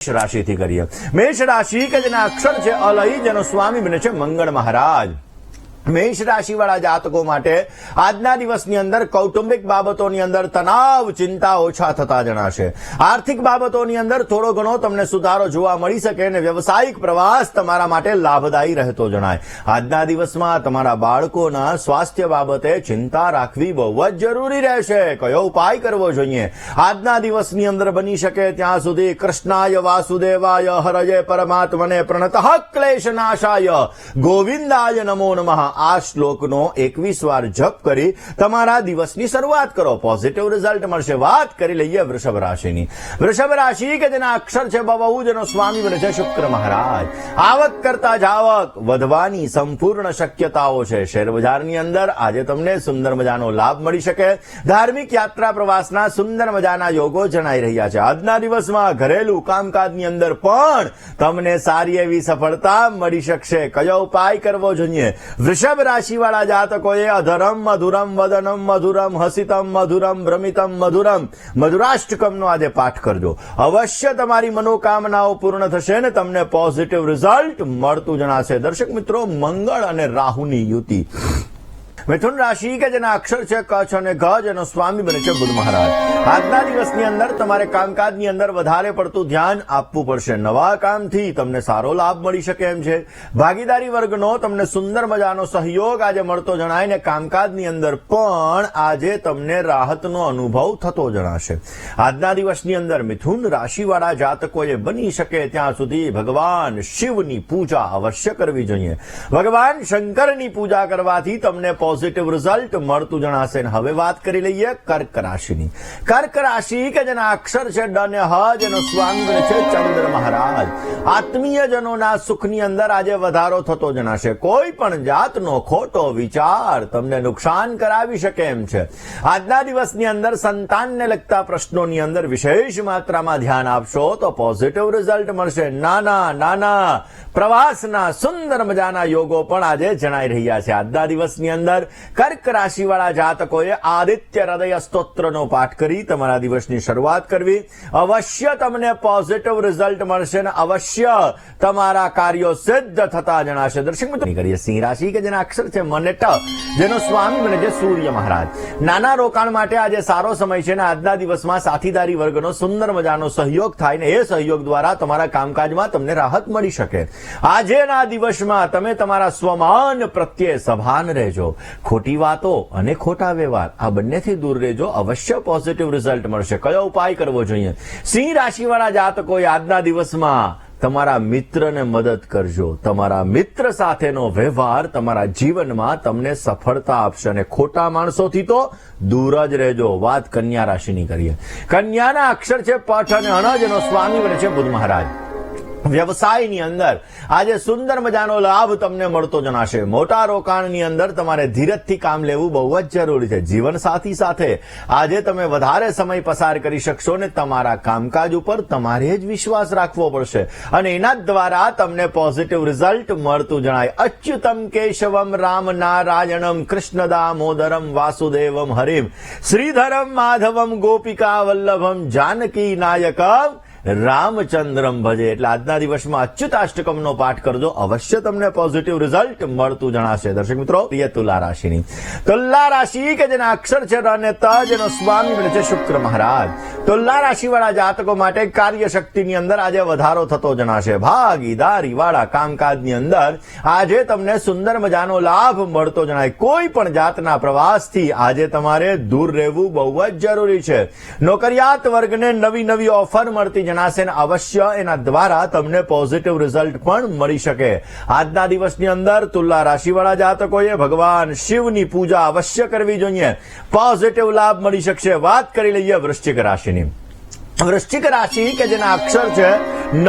મેષ રાશિથી કરીએ. મેષ રાશિ કે જેના અક્ષર છે અલય જેનો સ્વામી બને છે મંગળ મહારાજ. મેષ રાશિવાળા જાતકો માટે આજના દિવસની અંદર કૌટુંબિક બાબતોની અંદર તણાવ, ચિંતા ઓછા થતા જણાશે. આર્થિક બાબતોની અંદર થોડો ઘણો તમને સુધારો જોવા મળી શકે અને વ્યવસાયિક પ્રવાસ તમારા માટે લાભદાયી રહેતો જણાય. આજના દિવસમાં તમારા બાળકોના સ્વાસ્થ્ય બાબતે ચિંતા રાખવી બહુ જ જરૂરી રહેશે. કયો ઉપાય કરવો જોઈએ? આજના દિવસની અંદર બની શકે ત્યાં સુધી કૃષ્ણાય વાસુદેવાય હરજે પરમાત્મને પ્રણત ક્લેશ નાશાય ગોવિંદાય નમો નમઃ. આ શ્લોકનો એકવીસ વાર જપ કરી તમારા દિવસની શરૂઆત કરો. પોઝિટિવ રિઝલ્ટ મળશે. વાત કરી લઈએ વૃષભ રાશિની. વૃષભ રાશિ કે જેના અક્ષર છે બહુ જેનો સ્વામી બને શુક્ર મહારાજ. આવક કરતા જાવક વધવાની સંપૂર્ણ શક્યતાઓ છે. શેર બજારની અંદર આજે તમને સુંદર મજાનો લાભ મળી શકે. ધાર્મિક યાત્રા પ્રવાસના સુંદર મજાના યોગો જણાઈ રહ્યા છે. આજના દિવસમાં ઘરેલું કામકાજની અંદર પણ તમને સારી એવી સફળતા મળી શકશે. કયો ઉપાય કરવો જોઈએ? વૃષભ રાશિવાળા જાતકોએ અધરમ મધુરમ વદનમ મધુરમ હસિતમ મધુરમ ભ્રમિતમ મધુરમ મધુરાષ્ટકમનો આજે પાઠ કરજો. અવશ્ય તમારી મનોકામનાઓ પૂર્ણ થશે ને તમને પોઝિટિવ રિઝલ્ટ મળતું જણાશે. દર્શક મિત્રો, મંગળ અને રાહુની યુતિ. મિથુન રાશિ કે જેના અક્ષર છે કચ્છ અને ગજ એનો સ્વામી બને છે બુધ મહારાજ. આજના દિવસની અંદર તમારે કામકાજની અંદર વધારે પડતું ધ્યાન આપવું પડશે. નવા કામથી તમને સારો લાભ મળી શકે એમ છે. ભાગીદારી વર્ગનો તમને સુંદર મજાનો સહયોગ આજે મળતો જણાય ને કામકાજની અંદર પણ આજે તમને રાહતનો અનુભવ થતો જણાશે. આજના દિવસની અંદર મિથુન રાશિવાળા જાતકોએ બની શકે ત્યાં સુધી ભગવાન શિવની પૂજા અવશ્ય કરવી જોઈએ. ભગવાન શંકરની પૂજા કરવાથી તમને પોઝિટિવ રિઝલ્ટ મળતું જણાશે. અને હવે વાત કરી લઈએ કર્ક રાશિની. કર્ક રાશિ કે જેના અક્ષર છે ડ અને હ જેનો સ્વામી બને છે ચંદ્ર મહારાજ. આત્મીયજનોના સુખની અંદર આજે વધારો થતો જણાશે. કોઈ પણ જાતનો ખોટો વિચાર તમને નુકસાન કરાવી શકે એમ છે. આજના દિવસની અંદર સંતાનને લગતા પ્રશ્નોની અંદર વિશેષ માત્રામાં ધ્યાન આપશો તો પોઝિટિવ રિઝલ્ટ મળશે. નાના નાના, પ્રવાસના, સુંદર મજાના યોગો પણ આજે જણાઈ રહ્યા છે. આજના દિવસની અંદર કર્ક રાશિવાળા જાતકોએ આદિત્ય હૃદય સ્તોત્રનો પાઠ કરી તમારા દિવસની શરૂઆત કરવી. અવશ્ય તમને પોઝિટિવ રિઝલ્ટ મળશે અને અવશ્ય તમારા કાર્યો સિદ્ધ થતા જણાશે. દર્શક મિત્રો કરીએ સિંહ રાશિ કે જેના અક્ષર છે મનેટ જેનો સ્વામી બને છે સૂર્ય મહારાજ. નાના રોકાણ માટે આજે સારો સમય છે અને આજના દિવસમાં સાથીદારી વર્ગનો સુંદર મજાનો સહયોગ થાય ને એ સહયોગ દ્વારા તમારા કામકાજમાં તમને રાહત મળી શકે. આજેના દિવસમાં તમે તમારા સ્વમાન પ્રત્યે સભાન રહેજો. ખોટી વાતો અને ખોટા વ્યવહાર, આ બંનેથી દૂર રહેજો. અવશ્ય પોઝિટિવ રિઝલ્ટ મળશે. કયો ઉપાય કરવો જોઈએ? સિંહ રાશિવાળા જાતકોએ આજના દિવસમાં તમારા મિત્રને મદદ કરજો. તમારા મિત્ર સાથેનો વ્યવહાર તમારા જીવનમાં તમને સફળતા આપશે અને ખોટા માણસોથી તો દૂર જ રહેજો. વાત કન્યા રાશિની કરીએ. કન્યાના અક્ષર છે, પઠ અને અણજ એનો સ્વામી બને છે બુધ મહારાજ. વ્યવસાયની અંદર. આજે સુંદર મજાનો લાભ તમને મળતો જણાશે. મોટા રોકાણની અંદર તમારે ધીરજથી કામ લેવું બહુ જ જરૂરી છે. જીવન સાથી સાથે આજે તમે વધારે સમય પસાર કરી શકશો ને તમારા કામકાજ ઉપર તમારે જ વિશ્વાસ રાખવો પડશે. અને એના દ્વારા તમને પોઝિટિવ રિઝલ્ટ મળતું જણાય. અચ્યુતમ કેશવમ રામ નારાયણમ કૃષ્ણ દામોદરમ વાસુદેવમ હરિમ. શ્રીધરમ માધવમ ગોપિકા વલ્લભમ જાનકી નાયકમ રામચંદ્રમ ભજે. એટલે આજના દિવસમાં અચ્યુતાષ્ટકમનો પાઠ કરજો. અવશ્ય તમને પોઝિટિવ રિઝલ્ટ મળતું જણાશે. દર્શક મિત્રો, પ્રિય તુલા રાશિની. તુલા રાશિ કે જેના અક્ષર છે અને ત જેનો સ્વામી બને છે શુક્ર મહારાજ. તુલા રાશિવાળા જાતકો માટે કાર્યશક્તિની અંદર આજે વધારો થતો જણાશે. ભાગીદારી વાળા કામકાજની અંદર આજે તમને સુંદર મજાનો લાભ મળતો જણાય. કોઈ પણ જાતના પ્રવાસથી આજે તમારે દૂર રહેવું બહુ જ જરૂરી છે. નોકરિયાત વર્ગને નવી નવી ઓફર મળતી જણાશે અને અવશ્ય એના દ્વારા તમને પોઝિટિવ રિઝલ્ટ પણ મળી શકે. આજના દિવસની અંદર તુલા રાશિવાળા જાતકોએ ભગવાન શિવની પૂજા અવશ્ય કરવી જોઈએ. પોઝિટિવ લાભ મળી શકશે. વાત કરી લઈએ વૃશ્ચિક રાશિની. વૃશ્ચિક રાશિ કે જેના અક્ષર છે ન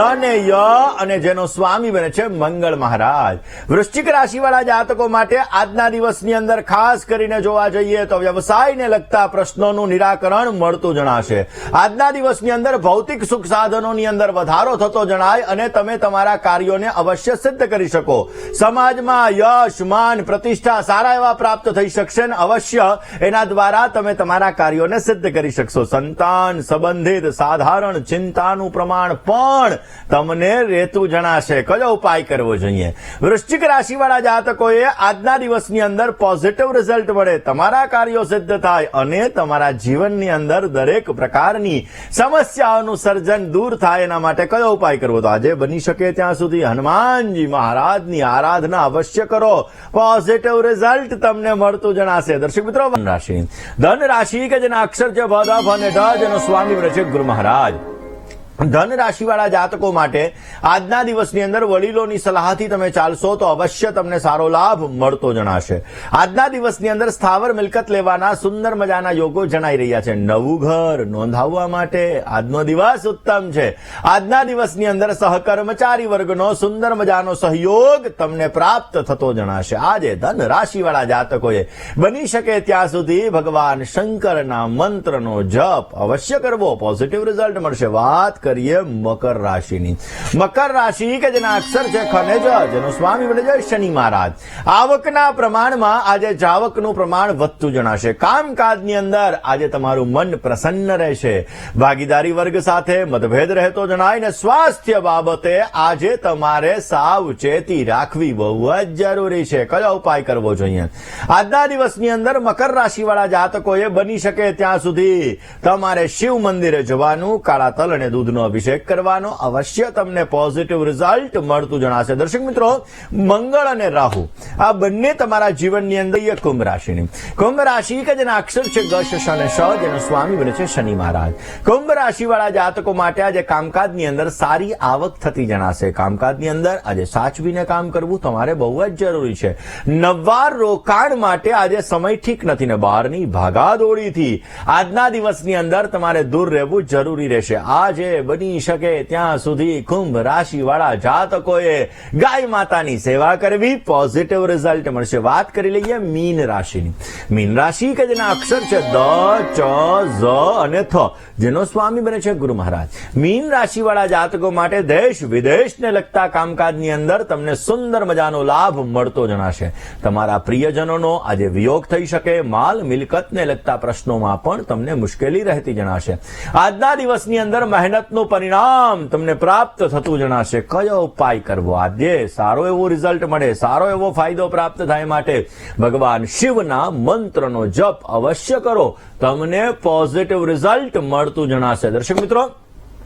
ય અને જેનો સ્વામી બને છે મંગળ મહારાજ. વૃશ્ચિક રાશિવાળા જાતકો માટે આજના દિવસની અંદર ખાસ કરીને જોવા જઈએ તો વ્યવસાયને લગતા પ્રશ્નોનું નિરાકરણ મળતું જણાશે. આજના દિવસની અંદર ભૌતિક સુખ સાધનોની અંદર વધારો થતો જણાય અને તમે તમારા કાર્યોને અવશ્ય સિદ્ધ કરી શકો. સમાજમાં યશ, માન, પ્રતિષ્ઠા સારા એવા પ્રાપ્ત થઈ શકશે અને અવશ્ય એના દ્વારા તમે તમારા કાર્યોને સિદ્ધ કરી શકશો. સંતાન સંબંધિત સાધારણ ચિંતાનું પ્રમાણ પણ પણ તમને રહેતું જણાશે. કયો ઉપાય કરવો જોઈએ? વૃશ્ચિક રાશિવાળા જાતકોએ આજના દિવસની અંદર પોઝિટિવ રિઝલ્ટ મળે. તમારા કાર્યો સિદ્ધ થાય અને તમારા જીવનની અંદર દરેક પ્રકારની સમસ્યાઓનું સર્જન દૂર થાય એના માટે કયો ઉપાય કરવો? તો આજે બની શકે ત્યાં સુધી હનુમાનજી મહારાજની આરાધના અવશ્ય કરો. પોઝિટિવ રિઝલ્ટ તમને મળતું જણાશે. દર્શક મિત્રો ધન રાશિ ધન રાશિ કે જેના અક્ષર છે ભ અને ઢ જેનો સ્વામી છે ગુરુ મહારાજ. ધન રાશિવાળા જાતકો માટે આજના દિવસની અંદર વડીલોની સલાહથી તમે ચાલશો તો અવશ્ય તમને સારો લાભ મળતો જણાશે. આજના દિવસની અંદર સ્થાવર મિલકત લેવાના સુંદર મજાના યોગો જણાઈ રહ્યા છે. નવું ઘર નોંધાવવા માટે આજનો દિવસ ઉત્તમ છે. આજના દિવસની અંદર સહકર્મચારી વર્ગનો સુંદર મજાનો સહયોગ તમને પ્રાપ્ત થતો જણાશે. આજે ધન રાશિવાળા જાતકોએ બની શકે ત્યાં સુધી ભગવાન શંકરના મંત્રનો જપ અવશ્ય કરવો. પોઝિટિવ રિઝલ્ટ મળશે. વાત કરીએ મકર રાશિની. મકર રાશિ કે જેના અક્ષર છે ખનેજ, જેનો સ્વામી બને છે શનિ મહારાજ. આવકના પ્રમાણમાં આજે જાવકનું પ્રમાણ વધતું જણાશે. કામકાજની અંદર આજે તમારું મન પ્રસન્ન રહેશે. ભાગીદારી વર્ગ સાથે મતભેદ રહેતો જણાય ને સ્વાસ્થ્ય બાબતે આજે તમારે સાવચેતી રાખવી બહુ જ જરૂરી છે. કયો ઉપાય કરવો જોઈએ? આજના દિવસની અંદર મકર રાશિવાળા જાતકોએ બની શકે ત્યાં સુધી તમારે શિવ મંદિરે જવાનું, કાળા તલ અને દૂધનો અભિષેક કરવાનો. અવશ્ય તમને પોઝિટિવ રિઝલ્ટ મળતું જણાશે. દર્શક મિત્રો, મંગળ અને રાહુ, આ બંને તમારા જીવનની અંદર કુંભ રાશિની. કુંભ રાશિ કે જેના અક્ષર છે ગશ અને શ જેનો સ્વામી બને છે શનિ મહારાજ. કુંભ રાશિવાળા જાતકો માટે આજે કામકાજની અંદર સારી આવક થતી જણાશે. કામકાજની અંદર આજે સાચવીને કામ કરવું તમારે બહુ જ જરૂરી છે. નવાર રોકાણ માટે આજે સમય ઠીક નથી ને બહારની ભાગાદોડીથી. આજના દિવસની અંદર તમારે દૂર રહેવું જરૂરી રહેશે. આજે બની શકે ત્યાં સુધી કુંભ રાશિ વાળા જાતકોએ ગાય માતાની સેવા કરવી પોઝિટિવ રિઝલ્ટ મળશે. વાત કરી લઈએ મીન રાશિની. મીન રાશિ કે જેના અક્ષર છે દ, ચ, ઝ અને થ, જેનો સ્વામી બને છે ગુરુ મહારાજ. મીન રાશિ વાળા જાતકો માટે દેશ વિદેશને લગતા કામકાજની અંદર તમને સુંદર મજાનો લાભ મળતો જણાશે. તમારા પ્રિયજનોનો આજે વિયોગ થઈ શકે, માલ મિલકતને લગતા પ્રશ્નોમાં પણ તમને મુશ્કેલી રહેતી જણાશે. આજના દિવસની અંદર મહેનતનું પરિણામ તમને પ્રાપ્ત થતું જણાશે. કયો ઉપાય કરવો? આજે સારો એવો રિઝલ્ટ મળે, સારો એવો ફાયદો પ્રાપ્ત થાય માટે ભગવાન શિવના મંત્રનો જપ અવશ્ય કરો. તમને પોઝિટિવ રિઝલ્ટ મળતું જણાશે. દર્શક મિત્રો